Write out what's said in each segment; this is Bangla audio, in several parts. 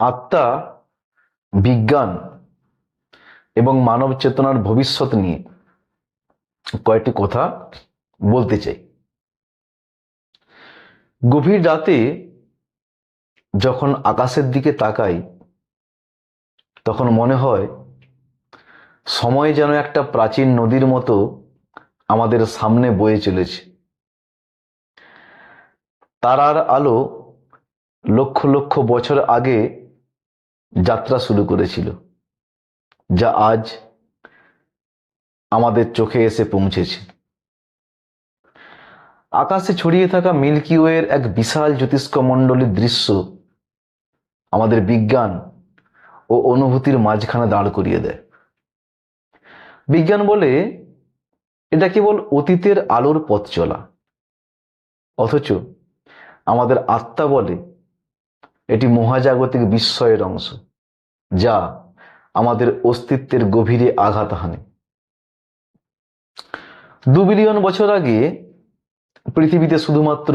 আত্মা, বিজ্ঞান এবং মানব চেতনার ভবিষ্যৎ নিয়ে কয়েকটি কথা বলতে চাই। গভীর রাতে যখন আকাশের দিকে তাকাই, তখন মনে হয়, সময় যেন একটা প্রাচীন নদীর মতো আমাদের সামনে বয়ে চলেছে। তারার আলো লক্ষ লক্ষ বছর আগে যাত্রা শুরু করেছিল, যা আজ আমাদের চোখে এসে পৌঁছেছে। আকাশে ছড়িয়ে থাকা মিল্কি ওয়ের এক বিশাল জ্যোতিষ্ক মণ্ডলীর দৃশ্য আমাদের বিজ্ঞান ও অনুভূতির মাঝখানে দাঁড় করিয়ে দেয়। বিজ্ঞান বলে এটা কেবল অতীতের আলোর পথ চলা, অথচ আমাদের আত্মা বলে এটি মহাজাগতিক বিস্ময়ের অংশ, যা আমাদের অস্তিত্বের গভীরে আঘাত হানে। দু বিলিয়ন বছর আগে পৃথিবীতে শুধুমাত্র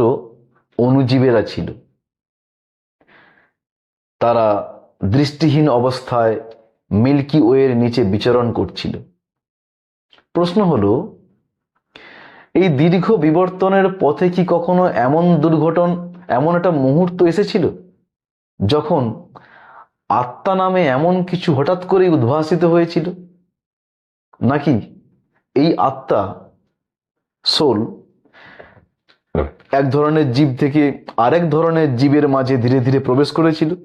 অণুজীবেরা ছিল। তারা দৃষ্টিহীন অবস্থায় মিল্কি ওয়ের নিচে বিচরণ করছিল। প্রশ্ন হলো, এই দীর্ঘ বিবর্তনের পথে কি কখনো এমন দুর্ঘটন, এমন একটা মুহূর্ত এসেছিল? যখন আত্মা নামে এমন কিছু হঠাৎ করেই উদ্ভাসিত হয়েছিল, নাকি এই আত্মা, সোল, এক ধরনের জীব থেকে আরেক ধরনের জীবের মাঝে ধীরে ধীরে প্রবেশ করেছিল?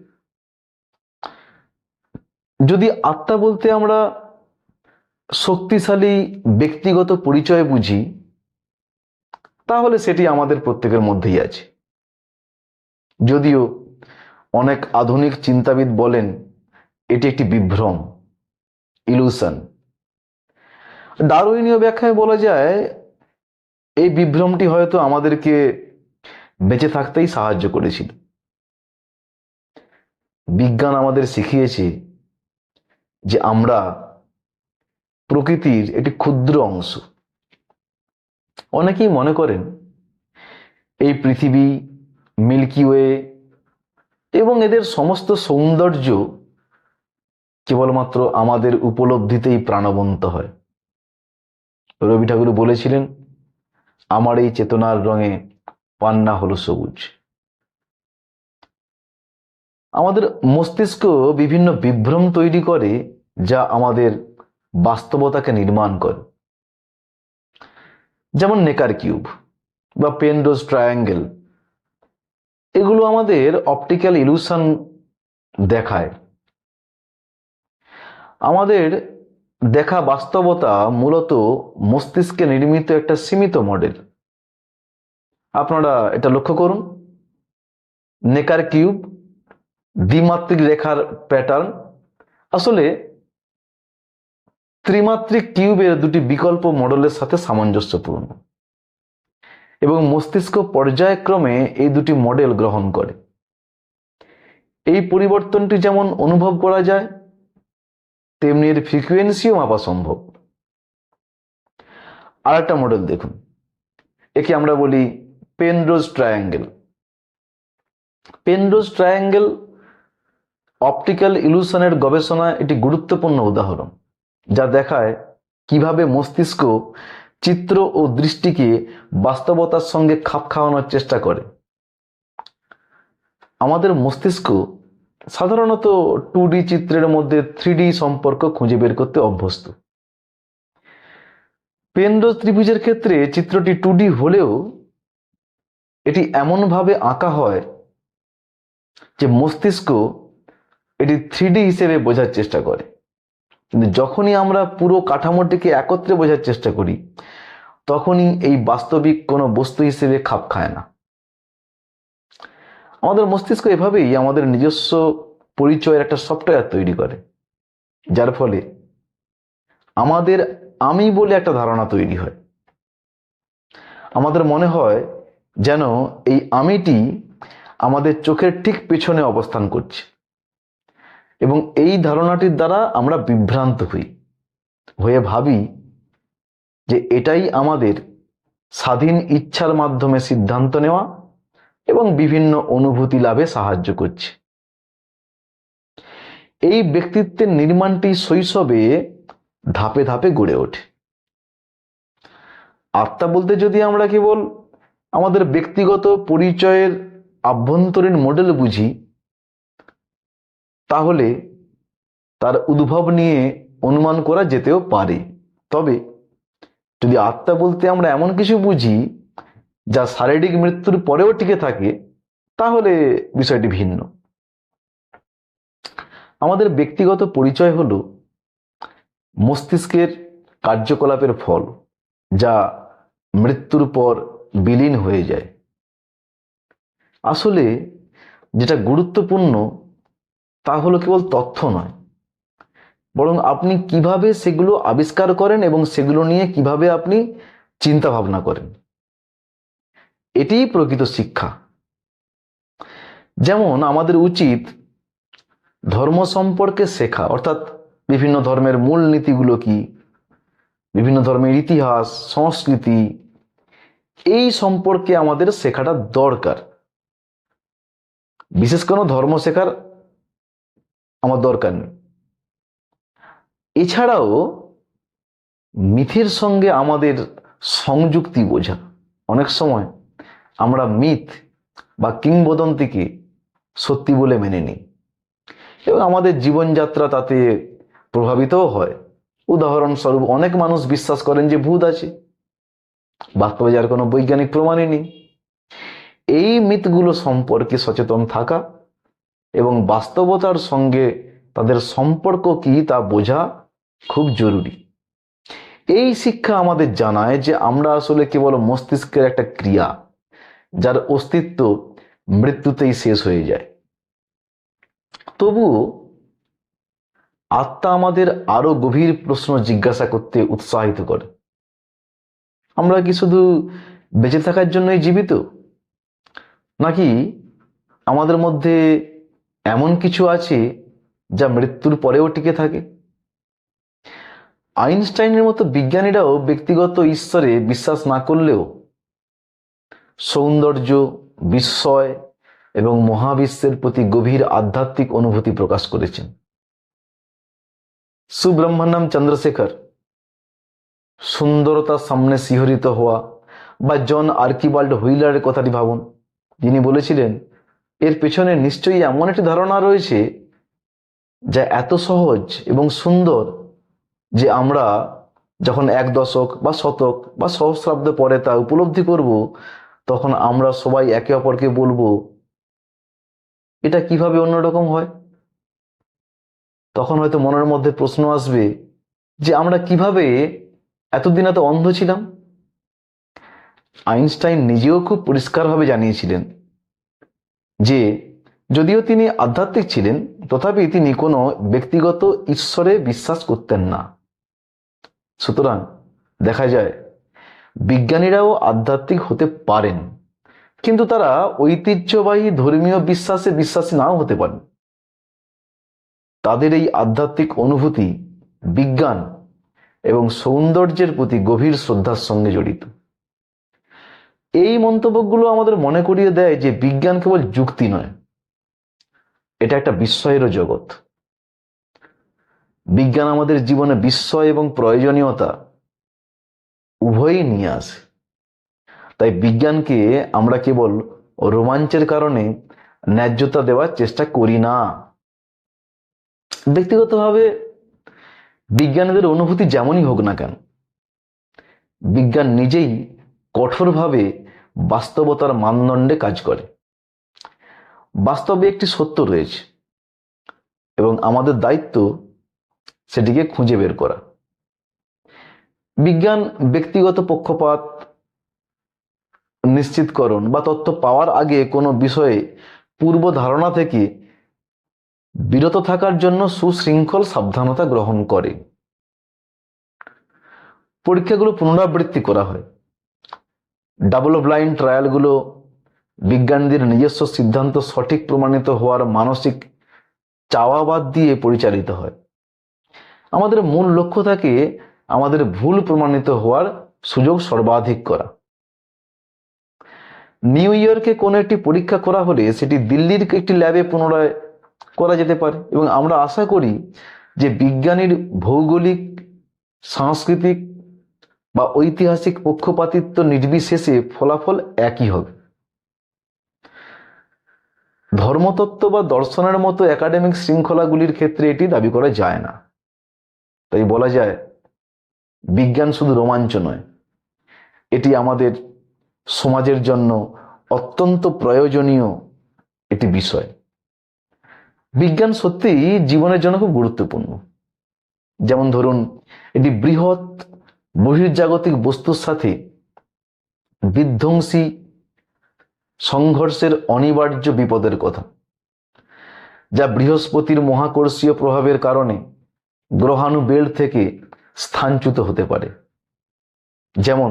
যদি আত্মা বলতে আমরা শক্তিশালী ব্যক্তিগত পরিচয় বুঝি, তাহলে সেটি আমাদের প্রত্যেকের মধ্যেই আছে। যদিও অনেক আধুনিক চিন্তাবিদ বলেন, এটি একটি বিভ্রম ইলুশন ডারউইনীয় ব্যাখ্যায় বলা যায়, এই বিভ্রমটি হয়তো আমাদেরকে বেঁচে থাকতেই সাহায্য করেছিল। বিজ্ঞান আমাদের শিখিয়েছে যে আমরা প্রকৃতির একটি ক্ষুদ্র অংশ। অনেকেই মনে করেন, এই পৃথিবী মিল্কি ওয়ে এবং এদের সমস্ত সৌন্দর্য কেবলমাত্র আমাদের উপলব্ধিতেই প্রাণবন্ত হয়। রবি ঠাকুর বলেছিলেন, আমার এই চেতনার রঙে পান্না হলো সবুজ। আমাদের মস্তিষ্ক বিভিন্ন বিভ্রম তৈরি করে যা আমাদের বাস্তবতাকে নির্মাণ করে। যেমন নেকার কিউব বা পেনরোজ ট্রায়াঙ্গেল এগুলো আমাদের অপটিক্যাল ইলুশন দেখায়। আমাদের দেখা বাস্তবতা মূলত মস্তিষ্কে নির্মিত একটা সীমিত মডেল আপনারা এটা লক্ষ্য করুন। নেকার কিউব, দ্বিমাত্রিক রেখার প্যাটার্ন আসলে ত্রিমাত্রিক কিউবের দুটি বিকল্প মডেলের সাথে সামঞ্জস্যপূর্ণ। এবং মস্তিষ্ক পর্যায়ক্রমে এই দুটি মডেল গ্রহণ করে। এই পরিবর্তনটি যেমন অনুভব করা যায়, তেমনি এর ফ্রিকুয়েন্সিও মাপা সম্ভব। আর একটা মডেল দেখুন। একে আমরা বলি Penrose triangle Penrose triangle optical ইলুশনের গবেষণা একটি গুরুত্বপূর্ণ উদাহরণ, যা দেখায় কীভাবে মস্তিষ্ক চিত্র ও দৃষ্টিকে বাস্তবতার সঙ্গে খাপ খাওয়ানোর চেষ্টা করে। আমাদের মস্তিষ্ক সাধারণত টু ডি চিত্রের মধ্যে থ্রি সম্পর্ক খুঁজে বের করতে অভ্যস্ত। পেনরোজ ত্রিভুজের ক্ষেত্রে চিত্রটি টু হলেও এটি এমনভাবে আঁকা হয় যে মস্তিষ্ক এটি থ্রি হিসেবে বোঝার চেষ্টা করে। কিন্তু যখনই আমরা পুরো কাঠামোটিকে একত্রে বোঝার চেষ্টা করি, তখনই এই বাস্তবিক কোনো বস্তু হিসেবে খাপ খায় না। আমাদের মস্তিষ্ক এভাবেই আমাদের নিজস্ব পরিচয়ের একটা সফটওয়্যার তৈরি করে, যার ফলে আমাদের আমি বলে একটা ধারণা তৈরি হয়। আমাদের মনে হয় যেন এই আমিটি আমাদের চোখের ঠিক পেছনে অবস্থান করছে। এবং এই ধারণাটির দ্বারা আমরা বিভ্রান্ত হই, হয়ে ভাবি যে এটাই আমাদের স্বাধীন ইচ্ছার মাধ্যমে সিদ্ধান্ত নেওয়া এবং বিভিন্ন অনুভূতি লাভে সাহায্য করছে। এই ব্যক্তিত্বের নির্মাণটি শৈশবে ধাপে ধাপে গড়ে ওঠে। আত্মা বলতে যদি আমরা কেবল আমাদের ব্যক্তিগত পরিচয়ের আভ্যন্তরীণ মডেল বুঝি তাহলে তার উদ্ভব নিয়ে অনুমান করা যেতেও পারে। তবে যদি আত্মা বলতে আমরা এমন কিছু বুঝি যা শারীরিক মৃত্যুর পরেও টিকে থাকে, তাহলে বিষয়টি ভিন্ন। আমাদের ব্যক্তিগত পরিচয় হল মস্তিষ্কের কার্যকলাপের ফল, যা মৃত্যুর পর বিলীন হয়ে যায়। আসলে যেটা গুরুত্বপূর্ণ তা হলো কেবল তথ্য নয়। বরং আপনি কীভাবে সেগুলো আবিষ্কার করেন এবং সেগুলো নিয়ে কীভাবে আপনি চিন্তা ভাবনা করেন। এটিই প্রকৃত শিক্ষা। যেমন আমাদের উচিত ধর্ম সম্পর্কে শেখা, অর্থাৎ বিভিন্ন ধর্মের মূল নীতিগুলো কি, বিভিন্ন ধর্মের ইতিহাস, সংস্কৃতি, এই সম্পর্কে আমাদের শেখাটা দরকার। বিশেষ কোনো ধর্ম শেখার আমার দরকার নেই। এছাড়াও মিথের সঙ্গে আমাদের সংযুক্তি বোঝা। অনেক সময় আমরা মিথ বা কিংবদন্তিকে সত্যি বলে মেনে নিই। এবং আমাদের জীবনযাত্রা তাতে প্রভাবিতও হয়। উদাহরণস্বরূপ অনেক মানুষ বিশ্বাস করেন যে ভূত আছে। বাস্তবে যার কোনো বৈজ্ঞানিক প্রমাণই নেই। এই মিথগুলো সম্পর্কে সচেতন থাকা এবং বাস্তবতার সঙ্গে তাদের সম্পর্ক কি তা বোঝা খুব জরুরি। এই শিক্ষা আমাদের জানায় যে আমরা আসলে কেবল মস্তিষ্কের একটা ক্রিয়া, যার অস্তিত্ব মৃত্যুতেই শেষ হয়ে যায়। তবুও আত্মা আমাদের আরও গভীর প্রশ্ন জিজ্ঞাসা করতে উৎসাহিত করে। আমরা কি শুধু বেঁচে থাকার জন্যই জীবিত? নাকি আমাদের মধ্যে এমন কিছু আছে যা মৃত্যুর পরেও টিকে থাকে। আইনস্টাইনের মতো বিজ্ঞানীরাও ব্যক্তিগত ঈশ্বরে বিশ্বাস না করলেও সৌন্দর্য, বিস্ময় এবং মহাবিশ্বের প্রতি গভীর আধ্যাত্মিক অনুভূতি প্রকাশ করেছেন। সুব্রহ্মণ্যম চন্দ্রশেখর সুন্দরতার সামনে শিহরিত হওয়া বা জন আর্কিবাল্ড হুইলারের কথাটি ভাবুন। যিনি বলেছিলেন এর পেছনে নিশ্চয়ই এমন একটি ধারণা রয়েছে যা এত সহজ এবং সুন্দর যে আমরা যখন এক দশক বা শতক বা সহস্রাব্দ পরে তা উপলব্ধি করব, তখন আমরা সবাই একে অপরকে বলব, এটা কীভাবে অন্যরকম হয়? তখন হয়তো মনের মধ্যে প্রশ্ন আসবে যে আমরা কীভাবে এতদিন এত অন্ধ ছিলাম? আইনস্টাইন নিজেও খুব পরিষ্কারভাবে জানিয়েছিলেন যে যদিও তিনি আধ্যাত্মিক ছিলেন, তথাপি তিনি কোনো ব্যক্তিগত ঈশ্বরে বিশ্বাস করতেন না। সুতরাং দেখা যায়, বিজ্ঞানীরাও আধ্যাত্মিক হতে পারেন, কিন্তু তারা ঐতিহ্যবাহী ধর্মীয় বিশ্বাসে বিশ্বাসী নাও হতে পারেন। তাদের এই আধ্যাত্মিক অনুভূতি বিজ্ঞান এবং সৌন্দর্যের প্রতি গভীর শ্রদ্ধার সঙ্গে জড়িত। এই মন্তব্যগুলো আমাদের মনে করিয়ে দেয় যে বিজ্ঞান কেবল যুক্তি নয়, এটা একটা বিস্ময়েরও জগৎ। বিজ্ঞান আমাদের জীবনে বিস্ময় এবং প্রয়োজনীয়তা উভয়ই নিয়ে আসে। তাই বিজ্ঞানকে আমরা কেবল রোমাঞ্চের কারণে ন্যায্যতা দেওয়ার চেষ্টা করি না। ব্যক্তিগতভাবে বিজ্ঞানীদের অনুভূতি যেমনই হোক না কেন, বিজ্ঞান নিজেই কঠোরভাবে বাস্তবতার মানদণ্ডে কাজ করে। বাস্তবে একটি সত্য রয়েছে এবং আমাদের দায়িত্ব সেটিকে খুঁজে বের করা। বিজ্ঞান ব্যক্তিগত পক্ষপাত, নিশ্চিতকরণ বা তথ্য পাওয়ার আগে কোনো বিষয়ে পূর্ব ধারণা থেকে বিরত থাকার জন্য সুশৃঙ্খল সাবধানতা গ্রহণ করে। পরীক্ষাগুলো পুনরাবৃত্তি করা হয়। ডাবল ব্লাইন্ড ট্রায়ালগুলো বিজ্ঞানীদের নিজস্ব সিদ্ধান্ত সঠিক প্রমাণিত হওয়ার মানসিক চাওয়াবাদ দিয়ে পরিচালিত হয়। আমাদের মূল লক্ষ্য থাকে আমাদের ভুল প্রমাণিত হওয়ার সুযোগ সর্বাধিক করা। নিউ ইয়র্কে কোনো একটি পরীক্ষা করা হলে সেটি দিল্লির একটি ল্যাবে পুনরায় করা যেতে পারে এবং আমরা আশা করি যে বিজ্ঞানীর ভৌগোলিক, সাংস্কৃতিক বা ঐতিহাসিক পক্ষপাতিত্ব নির্বিশেষে ফলাফল একই হবে। ধর্মতত্ত্ব বা দর্শনের মতো একাডেমিক শৃঙ্খলাগুলির ক্ষেত্রে এটি দাবি করা যায় না। তাই বলা যায়, বিজ্ঞান শুধু রোমাঞ্চ নয়, এটি আমাদের সমাজের জন্য অত্যন্ত প্রয়োজনীয় একটি বিষয়। বিজ্ঞান সত্যিই জীবনের জন্য খুব গুরুত্বপূর্ণ। যেমন ধরুন, এটি বৃহৎ বহির্জাগতিক বস্তুর সাথে বিধ্বংসী সংঘর্ষের অনিবার্য বিপদের কথা, যা বৃহস্পতির মহাকর্ষীয় প্রভাবের কারণে গ্রহাণু বেল্ট থেকে স্থানচ্যুত হতে পারে। যেমন,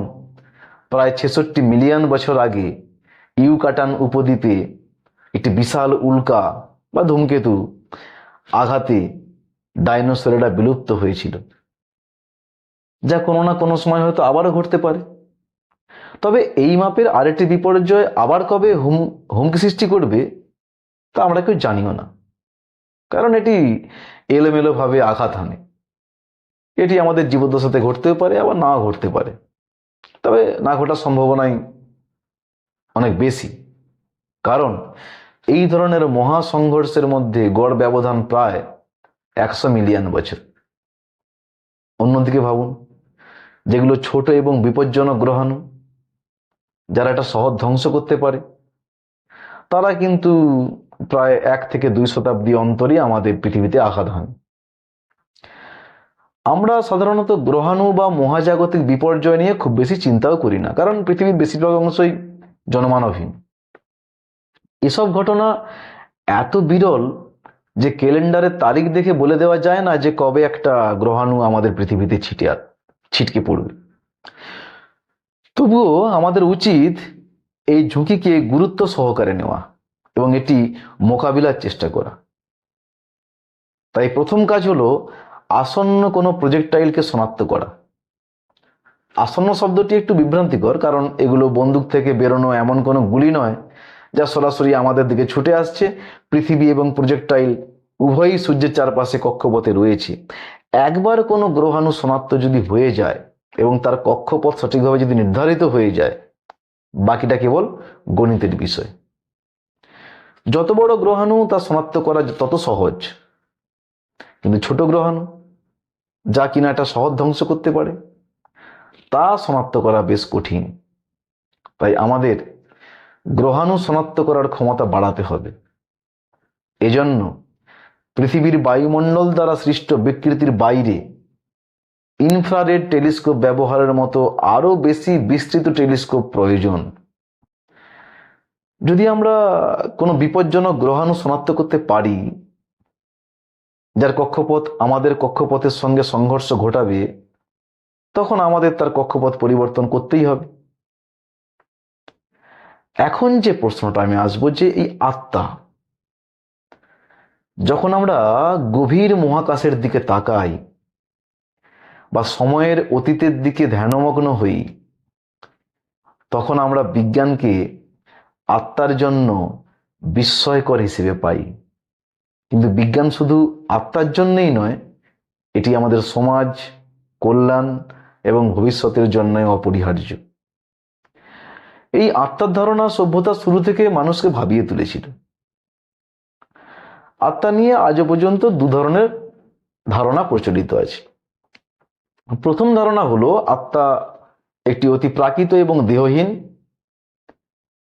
প্রায় ছেষট্টি মিলিয়ন বছর আগে ইউকাটান উপদ্বীপে একটি বিশাল উল্কা বা ধূমকেতু আঘাতে ডাইনোসরেরা বিলুপ্ত হয়েছিল। যা কোনো না কোনো সময় হয়তো আবারও ঘটতে পারে। তবে এই মাপের আরেকটি বিপর্যয় আবার কবে হুম, হুমকি সৃষ্টি করবে, তা আমরা কেউ জানিও না। কারণ এটি এলোমেলোভাবে আঘাত হানে। এটি আমাদের জীবদ্দশাতে ঘটতেও পারে, আবার নাও ঘটতে পারে। তবে না ঘটার সম্ভাবনাই অনেক বেশি। কারণ এই ধরনের মহা সংঘর্ষের মধ্যে গড় ব্যবধান প্রায় একশো মিলিয়ন বছর। অন্যদিকে ভাবুন যেগুলো ছোট এবং বিপজ্জনক গ্রহাণু, যারা এটা সহজ ধ্বংস করতে পারে। তারা কিন্তু প্রায় এক থেকে দুই শতাব্দী অন্তরই আমাদের পৃথিবীতে আঘাত হান। আমরা সাধারণত গ্রহাণু বা মহাজাগতিক বিপর্যয় নিয়ে খুব বেশি চিন্তাও করি না, কারণ পৃথিবীর বেশিরভাগ অংশই জনমানবহীন। এসব ঘটনা এত বিরল যে ক্যালেন্ডারের তারিখ দেখে বলে দেওয়া যায় না যে কবে একটা গ্রহাণু আমাদের পৃথিবীতে ছিটে ছিটকে পড়বে। তবুও আমাদের উচিত এই ঝুঁকিকে গুরুত্ব সহকারে নেওয়া এবং এটি মোকাবিলার চেষ্টা করা। তাই প্রথম কাজ হলো আসন্ন কোনো প্রজেক্টাইলকে শনাক্ত করা। আসন্ন শব্দটি একটু বিভ্রান্তিকর কারণ এগুলো বন্দুক থেকে বেরোনো এমন কোনো গুলি নয় যা সরাসরি আমাদের দিকে ছুটে আসছে। পৃথিবী এবং প্রজেক্টাইল উভয়ই সূর্যের চারপাশে কক্ষপথে রয়েছে। একবার কোনো গ্রহাণু শনাক্ত যদি হয়ে যায় এবং তার কক্ষপথ সঠিকভাবে যদি নির্ধারিত হয়ে যায়, বাকিটা কেবল গণিতের বিষয়। যত বড় গ্রহাণু তা শনাক্ত করা তত সহজ। কিন্তু ছোট গ্রহাণু, যা কিনা এটা সহজ ধ্বংস করতে পারে, তা শনাক্ত করা বেশ কঠিন। তাই আমাদের গ্রহাণু শনাক্ত করার ক্ষমতা বাড়াতে হবে। এজন্য পৃথিবীর বায়ুমণ্ডল দ্বারা সৃষ্ট বিকৃতির বাইরে, ইনফ্রারেড টেলিস্কোপ ব্যবহারের মতো আরও বেশি বিস্তৃত টেলিস্কোপ প্রয়োজন। যদি আমরা কোনো বিপজ্জনক গ্রহাণু শনাক্ত করতে পারি, যার কক্ষপথ আমাদের কক্ষপথের সঙ্গে সংঘর্ষ ঘটাবে, তখন আমাদের তার কক্ষপথ পরিবর্তন করতেই হবে। এখন যে প্রশ্নটা আমি আসব যে এই আত্মা যখন আমরা গভীর মহাকাশের দিকে তাকাই বা সময়ের অতীতের দিকে ধ্যানমগ্ন হই, তখন আমরা বিজ্ঞানকে আত্মার জন্য বিস্ময়কর হিসেবে পাই। কিন্তু বিজ্ঞান শুধু আত্মার জন্যই নয়, এটি আমাদের সমাজ, কল্যাণ এবং ভবিষ্যতের জন্যই অপরিহার্য। এই আত্মার ধারণা সভ্যতা শুরু থেকে মানুষকে ভাবিয়ে তুলেছিল। আত্মা নিয়ে আজও পর্যন্ত দু ধরনের ধারণা প্রচলিত আছে। প্রথম ধারণা হলো, আত্মা একটি অতি প্রাকৃত এবং দেহহীন,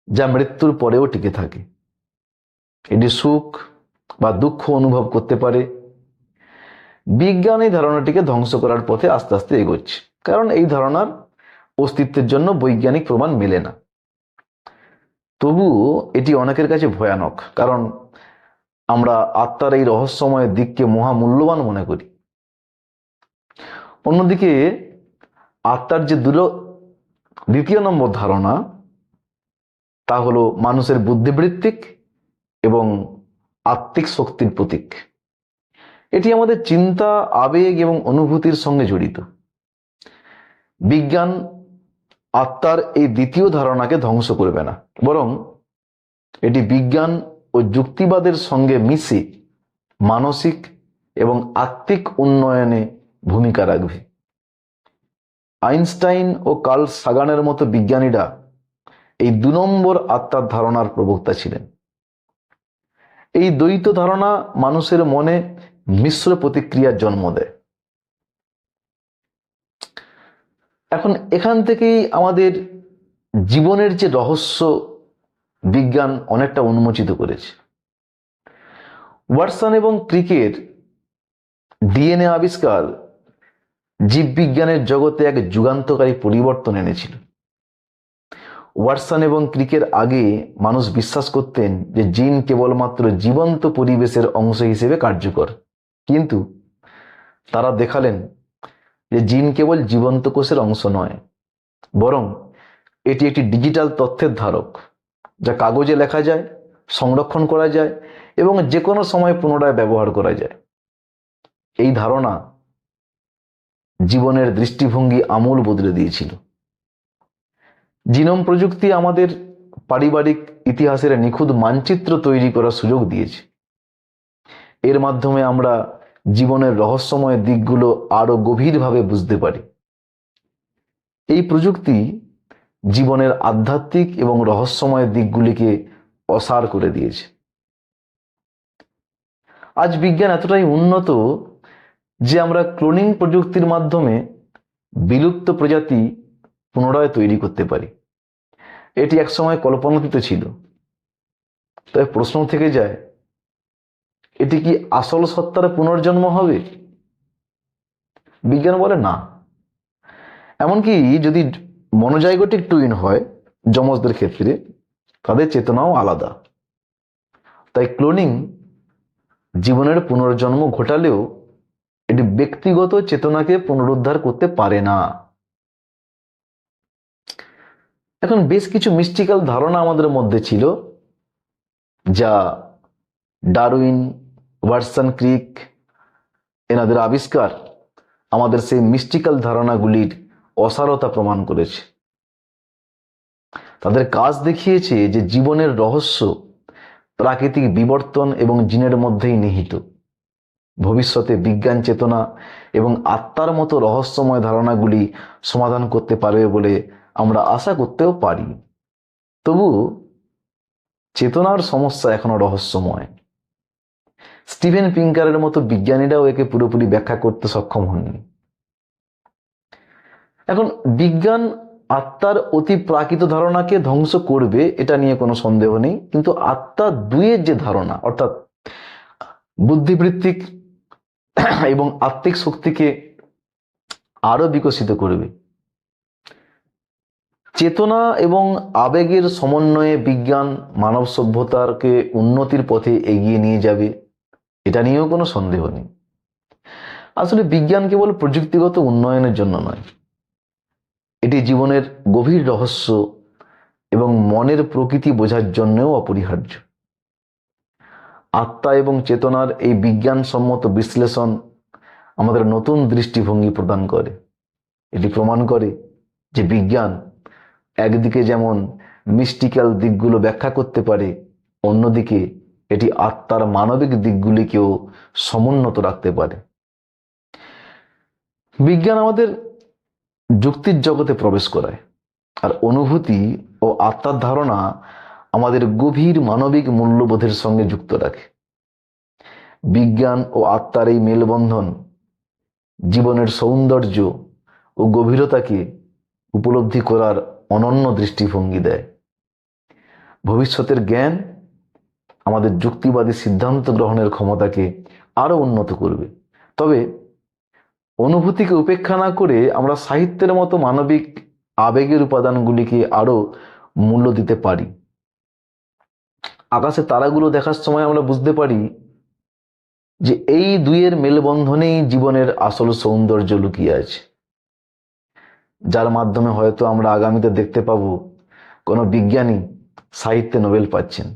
যা মৃত্যুর পরেও টিকে থাকে। এটি সুখ বা দুঃখ অনুভব করতে পারে। বিজ্ঞান এই ধারণাটিকে ধ্বংস করার পথে আস্তে আস্তে এগোচ্ছে, কারণ এই ধারণার অস্তিত্বের জন্য বৈজ্ঞানিক প্রমাণ মেলে না। তবুও এটি অনেকের কাছে ভয়ানক, কারণ আমরা আত্মার এই রহস্যময় দিককে মহামূল্যবান মনে করি। অন্যদিকে, আত্মার যে দুটো দ্বিতীয় নম্বর ধারণা, তা হলো মানুষের বুদ্ধিবৃত্তিক এবং আত্মিক শক্তির প্রতীক। এটি আমাদের চিন্তা, আবেগ এবং অনুভূতির সঙ্গে জড়িত। বিজ্ঞান আত্মার এই দ্বিতীয় ধারণাকে ধ্বংস করবে না, বরং এটি বিজ্ঞান ও যুক্তিবাদের সঙ্গে মিশে মানসিক এবং আত্মিক উন্নয়নে ভূমিকা রাখবে। আইনস্টাইন ও কার্ল সাগানের মতো বিজ্ঞানীরা এই দু নম্বর আত্মার ধারণার প্রবক্তা ছিলেন। এই দ্বৈত ধারণা মানুষের মনে মিশ্র প্রতিক্রিয়ার জন্ম দেয়। এখন এখান থেকেই আমাদের জীবনের যে রহস্য বিজ্ঞান অনেকটা উন্মোচিত করেছে। ওয়াটসন এবং ক্রিকের ডিএনএ আবিষ্কার জীববিজ্ঞানের জগতে এক যুগান্তকারী পরিবর্তন এনেছিল। ওয়াটসন এবং ক্রিকের আগে মানুষ বিশ্বাস করতেন যে জিন কেবলমাত্র জীবন্ত পরিবেশের অংশ হিসেবে কার্যকর। কিন্তু তারা দেখালেন যে জিন কেবল জীবন্ত কোষের অংশ নয়, বরং এটি একটি ডিজিটাল তথ্যের ধারক। যা কাগজে লেখা যায়, সংরক্ষণ করা যায় এবং যে কোনো সময় পুনরায় ব্যবহার করা যায়। এই ধারণা জীবনের দৃষ্টিভঙ্গি আমূল বদলে দিয়েছিল। জিনোম প্রযুক্তি আমাদের পারিবারিক ইতিহাসের নিখুঁত মানচিত্র তৈরি করার সুযোগ দিয়েছে। এর মাধ্যমে আমরা জীবনের রহস্যময় দিকগুলো আরও গভীরভাবে বুঝতে পারি। এই প্রযুক্তি জীবনের আধ্যাত্মিক এবং রহস্যময় দিকগুলিকে অসার করে দিয়েছে। আজ বিজ্ঞান এতটাই উন্নত যে আমরা ক্লোনিং প্রযুক্তির মাধ্যমে বিলুপ্ত প্রজাতি পুনরায় তৈরি করতে পারি। এটি একসময় কল্পনাতীত ছিল। তবে প্রশ্ন থেকে যায়, এটি কি আসল সত্তার পুনর্জন্ম হবে? বিজ্ঞান বলে না। এমনকি যদি মনোজাইগোটিক টুইন হয় যমজদের ক্ষেত্রে, তাদের চেতনাও আলাদা। তাই ক্লোনিং জীবনের পুনর্জন্ম ঘটালেও এটি ব্যক্তিগত চেতনাকে পুনরুদ্ধার করতে পারে না। এখন বেশ কিছু মিস্টিক্যাল ধারণা আমাদের মধ্যে ছিল, যা ডারউইন, ওয়াটসন ক্রিক, এনাদের আবিষ্কার, আমাদের সেই মিস্টিক্যাল ধারণাগুলির অসারতা প্রমাণ করেছে। তাদের কাজ দেখিয়েছে যে জীবনের রহস্য প্রাকৃতিক বিবর্তন এবং জিনের মধ্যেই নিহিত। ভবিষ্যতে বিজ্ঞান চেতনা এবং আত্মার মতো রহস্যময় ধারণাগুলি সমাধান করতে পারবে বলে আমরা আশা করতেও পারি। তবু চেতনার সমস্যা এখনও রহস্যময়। স্টিভেন পিঙ্কারের মতো বিজ্ঞানীরাও একে পুরোপুরি ব্যাখ্যা করতে সক্ষম হননি। এখন বিজ্ঞান আত্মার অতি প্রাকৃত ধারণাকে ধ্বংস করবে, এটা নিয়ে কোনো সন্দেহ নেই। কিন্তু আত্মা দুইয়ের যে ধারণা, অর্থাৎ বুদ্ধিবৃত্তিক এবং আত্মিক শক্তিকে আরও বিকশিত করবে। চেতনা এবং আবেগের সমন্বয়ে বিজ্ঞান মানব সভ্যতাকে উন্নতির পথে এগিয়ে নিয়ে যাবে, এটা নিয়েও কোনো সন্দেহ নেই। আসলে বিজ্ঞান কেবল প্রযুক্তিগত উন্নয়নের জন্য নয় এটি জীবনের গভীর রহস্য এবং মনের প্রকৃতি বোঝার জন্যও অপরিহার্য। আত্মা এবং চেতনার এই বিজ্ঞানসম্মত বিশ্লেষণ আমাদের নতুন দৃষ্টিভঙ্গি প্রদান করে। এটি প্রমাণ করে যে বিজ্ঞান একদিকে যেমন মিস্টিক্যাল দিকগুলো ব্যাখ্যা করতে পারে, অন্যদিকে এটি আত্মার মানবিক দিকগুলিকেও সমুন্নত রাখতে পারে। বিজ্ঞান আমাদের যুক্তির জগতে প্রবেশ করায়। আর অনুভূতি ও আত্মার ধারণা আমাদের গভীর মানবিক মূল্যবোধের সঙ্গে যুক্ত রাখে। বিজ্ঞান ও আত্মার এই মেলবন্ধন জীবনের সৌন্দর্য ও গভীরতাকে উপলব্ধি করার অনন্য দৃষ্টিভঙ্গি দেয়। ভবিষ্যতের জ্ঞান আমাদের যুক্তিবাদী সিদ্ধান্ত গ্রহণের ক্ষমতাকে আরও উন্নত করবে। তবে অনুভূতিকে উপেক্ষা না করে আমরা সাহিত্যের মতো মানবিক আবেগের উপাদানগুলিকে আরও মূল্য দিতে পারি। আকাশে তারাগুলো দেখার সময় আমরা বুঝতে পারি যে এই দুইয়ের মেলবন্ধনেই জীবনের আসল সৌন্দর্য লুকিয়ে আছে। যার মাধ্যমে হয়তো আমরা আগামীতে দেখতে পাবো কোনো বিজ্ঞানী সাহিত্যে নোবেল পাচ্ছেন।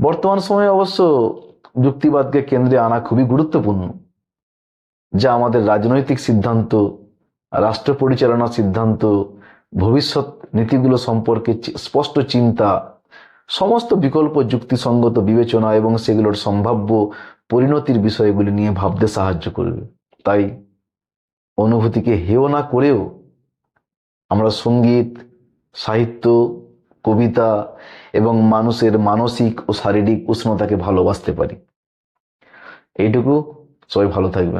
বর্তমান সময়ে অবশ্য যুক্তিবাদকে কেন্দ্রে আনা খুবই গুরুত্বপূর্ণ। যা আমাদের রাজনৈতিক সিদ্ধান্ত, রাষ্ট্র পরিচালনা সিদ্ধান্ত, ভবিষ্যৎ নীতিগুলো সম্পর্কে স্পষ্ট চিন্তা, সমস্ত বিকল্প যুক্তিসঙ্গত বিবেচনা এবং সেগুলোর সম্ভাব্য পরিণতির বিষয়গুলি নিয়ে ভাবতে সাহায্য করবে। তাই অনুভূতিকে হেয় না করেও আমরা সংগীত, সাহিত্য, কবিতা এবং মানুষের মানসিক ও শারীরিক উষ্ণতাকে ভালোবাসতে পারি। এইটুকু। সবাই ভালো থাকবেন।